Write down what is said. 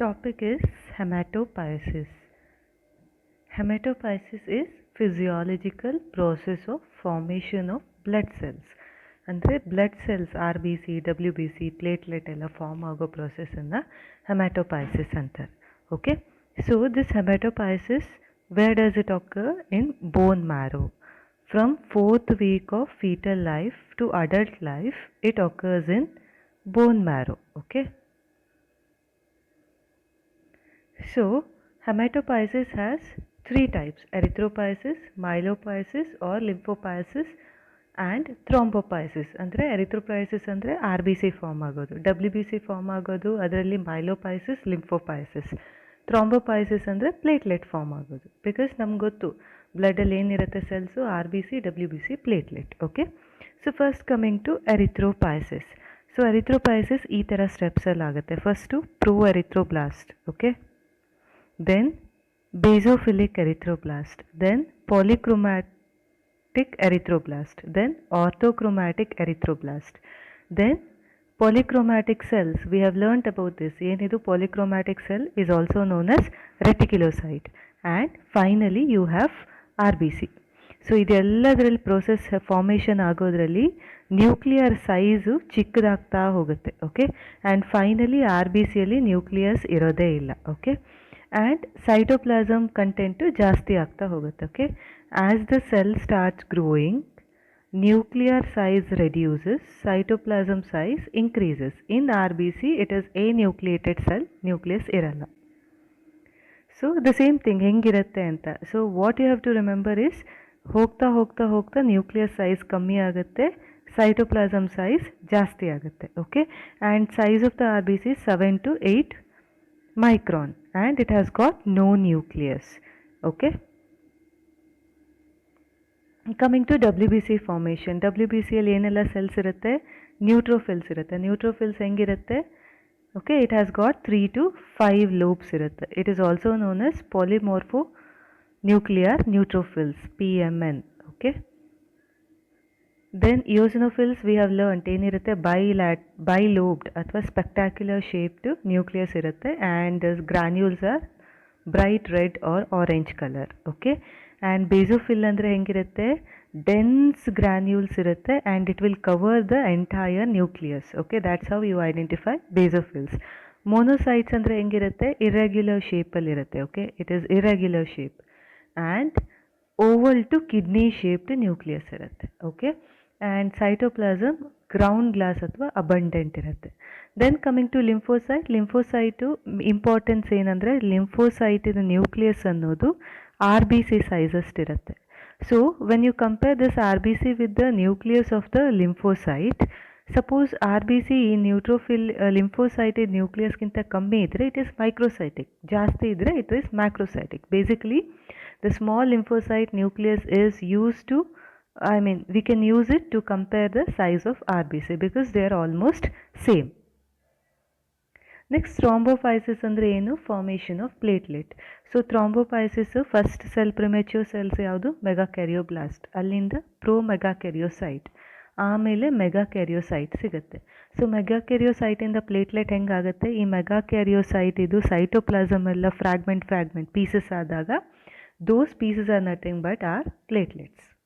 topic is hematopoiesis. Hematopoiesis is physiological process of formation of blood cells. ಅಂದರೆ blood cells R B C W B C platelet ಎಲ್ಲ form ಆಗೋ ಪ್ರೊಸೆಸನ್ನು ಹೆಮ್ಯಾಟೋಪೈಸಿಸ್ ಅಂತಾರೆ okay so this haematopoiesis where does it occur in bone marrow from fourth week of foetal life to adult life it occurs in bone marrow okay So, hematopoiesis has three types erythropoiesis, myelopoiesis or lymphopoiesis and thrombopoiesis. ಅಂದರೆ erythropoiesis ಅಂದರೆ R B C form ಆಗೋದು. W B C form ಆಗೋದು ಅದರಲ್ಲಿ ಮೈಲೋಪಾಯಸಿಸ್ ಲಿಂಫೋಪಾಯಸಿಸ್ ಥ್ರಾಂಬೋಪಾಯಸಿಸ್ ಅಂದರೆ platelet form ಆಗೋದು. Because ನಮ್ಗೆ ಗೊತ್ತು ಬ್ಲಡಲ್ಲಿ ಏನಿರುತ್ತೆ cells R B C W B C platelet okay so first coming to erythropoiesis so erythropoiesis ಈ ಥರ ಸ್ಟೆಪ್ಸಲ್ಲಿ ಆಗುತ್ತೆ. First proerythroblast okay then basophilic erythroblast, then polychromatic erythroblast, then orthochromatic erythroblast, then polychromatic cells. We have learnt about this. Yenidu polychromatic cell is also known as reticulocyte and finally you have RBC. So ಇದೆಲ್ಲದರಲ್ಲಿ process formation ಆಗೋದ್ರಲ್ಲಿ nuclear size ಚಿಕ್ಕದಾಗ್ತಾ ಹೋಗುತ್ತೆ okay and finally R B ಸಿಯಲ್ಲಿ nucleus ಇರೋದೇ ಇಲ್ಲ okay and cytoplasm content ಜಾಸ್ತಿ ಆಗ್ತಾ ಹೋಗುತ್ತೆ okay as the cell starts growing nuclear size reduces cytoplasm size increases in R B C it is a nucleated cell nucleus ಇರಲ್ಲ so the same thing ಹೆಂಗಿರುತ್ತೆ ಅಂತ so what you have to remember is ಹೋಗ್ತಾ ಹೋಗ್ತಾ ಹೋಗ್ತಾ nucleus size ಕಮ್ಮಿ ಆಗುತ್ತೆ cytoplasm size ಜಾಸ್ತಿ ಆಗುತ್ತೆ okay and size of the R B C seven to eight micron and it has got no nucleus okay coming to WBC formation WBC ಅಲ್ಲಿ ಏನೆಲ್ಲ cells ಇರುತ್ತೆ ನ್ಯೂಟ್ರೋಫಿಲ್ಸ್ ಇರುತ್ತೆ ನ್ಯೂಟ್ರೋಫಿಲ್ಸ್ ಹೆಂಗಿರುತ್ತೆ okay it has got three to five lobes ಇರುತ್ತೆ it is also known as polymorphonuclear neutrophils P M N okay then eosinophils we have learnt ಏನಿರುತ್ತೆ by ಲ್ಯಾಟ್ by lobed ಅಥವಾ spectacular shaped nucleus ಇರುತ್ತೆ and granules are bright red or orange colour okay and basophil ಅಂದರೆ ಹೆಂಗಿರುತ್ತೆ dense granules ಇರುತ್ತೆ and it will cover the entire nucleus okay that's how you identify basophils monocytes ಅಂದರೆ ಹೆಂಗಿರುತ್ತೆ irregular ಶೇಪಲ್ಲಿರುತ್ತೆ okay it is irregular shape and oval to kidney shaped nucleus ಇರುತ್ತೆ okay and cytoplasm ground glass ಅಥವಾ abundant ಇರುತ್ತೆ. Then coming to lymphocyte lymphocyte importance ಏನಂದರೆ ಲಿಂಫೋಸೈಟಿನ nucleus ಅನ್ನೋದು R B C size just ಇರುತ್ತೆ. So when you compare this R B C with the nucleus of the lymphocyte suppose R B C ಈ neutrophil ಲಿಂಫೋಸೈಟಿದ್ ನ್ಯೂಕ್ಲಿಯಸ್ಗಿಂತ ಕಮ್ಮಿ ಇದ್ದರೆ it is microcytic ಜಾಸ್ತಿ ಇದ್ದರೆ it is macrocytic basically the small lymphocyte nucleus is use to I mean, we can use it to compare the size of RBC because they are almost same. Next thrombopoiesis ಅಂದರೆ ಏನು? Formation of platelet so thrombopoiesis first cell premature cells ಯಾವುದು? Megakaryoblast ಅಲ್ಲಿಂದ pro mega ಆಮೇಲೆ megakaryocyte ಸಿಗುತ್ತೆ so mega ಕ್ಯಾರಿಯೋಸೈಟಿಂದ platelet ಹೆಂಗಾಗುತ್ತೆ ಈ mega ಇದು ಸೈಟೋಪ್ಲಾಸಮ್ ಎಲ್ಲ ಫ್ರಾಗ್ಮೆಂಟ್ ಫ್ರಾಗ್ಮೆಂಟ್ ಪೀಸಸ್ ಆದಾಗ, those pieces are nothing but are platelets.